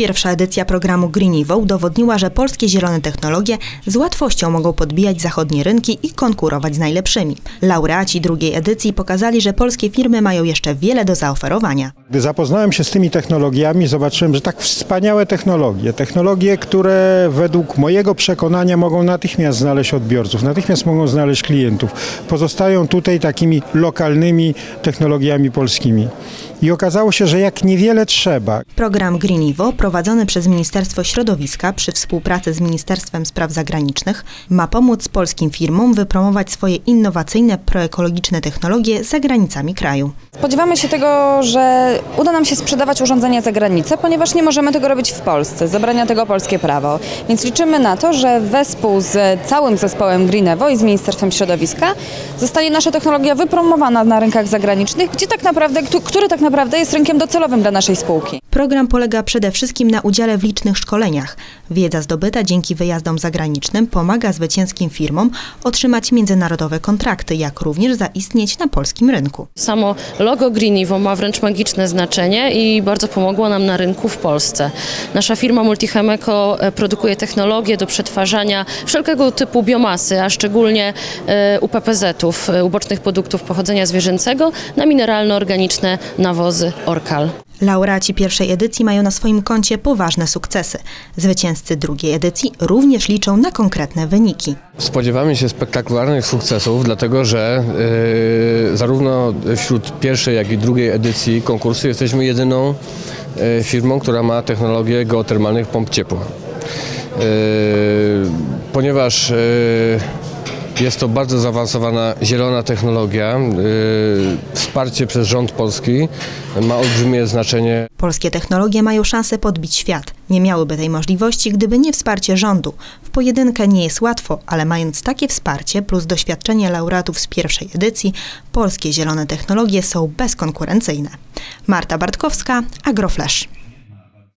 Pierwsza edycja programu Greenivo udowodniła, że polskie zielone technologie z łatwością mogą podbijać zachodnie rynki i konkurować z najlepszymi. Laureaci drugiej edycji pokazali, że polskie firmy mają jeszcze wiele do zaoferowania. Gdy zapoznałem się z tymi technologiami, zobaczyłem, że tak wspaniałe technologie, technologie, które według mojego przekonania mogą natychmiast znaleźć odbiorców, natychmiast mogą znaleźć klientów, pozostają tutaj takimi lokalnymi technologiami polskimi. I okazało się, że jak niewiele trzeba, Program Greenivo, prowadzony przez Ministerstwo Środowiska przy współpracy z Ministerstwem Spraw Zagranicznych, ma pomóc polskim firmom wypromować swoje innowacyjne, proekologiczne technologie za granicami kraju. Spodziewamy się tego, że uda nam się sprzedawać urządzenia za granicę, ponieważ nie możemy tego robić w Polsce. Zabrania tego polskie prawo. Więc liczymy na to, że wespół z całym zespołem Greenevo i z Ministerstwem Środowiska zostanie nasza technologia wypromowana na rynkach zagranicznych, gdzie tak naprawdę, któ- który tak naprawdę jest rynkiem docelowym dla naszej spółki. Program polega przede wszystkim na udziale w licznych szkoleniach. Wiedza zdobyta dzięki wyjazdom zagranicznym pomaga zwycięskim firmom otrzymać międzynarodowe kontrakty, jak również zaistnieć na polskim rynku. Samo logo Greenivo ma wręcz magiczne znaczenie i bardzo pomogło nam na rynku w Polsce. Nasza firma Multichemeco e, produkuje technologie do przetwarzania wszelkiego typu biomasy, a szczególnie e, UPPZ-ów, e, ubocznych produktów pochodzenia zwierzęcego, na mineralno-organiczne nawozy Orkal. Laureaci pierwszej edycji mają na swoim koncie poważne sukcesy. Zwycięzcy drugiej edycji również liczą na konkretne wyniki. Spodziewamy się spektakularnych sukcesów, dlatego że y, zarówno wśród pierwszej, jak i drugiej edycji konkursu jesteśmy jedyną y, firmą, która ma technologię geotermalnych pomp ciepła. Y, ponieważ y, jest to bardzo zaawansowana zielona technologia, y, wsparcie przez rząd polski ma olbrzymie znaczenie Polskie technologie mają szansę podbić świat. Nie miałyby tej możliwości, gdyby nie wsparcie rządu. W pojedynkę nie jest łatwo, ale mając takie wsparcie plus doświadczenie laureatów z pierwszej edycji, polskie zielone technologie są bezkonkurencyjne. Marta Bartkowska, Agroflash.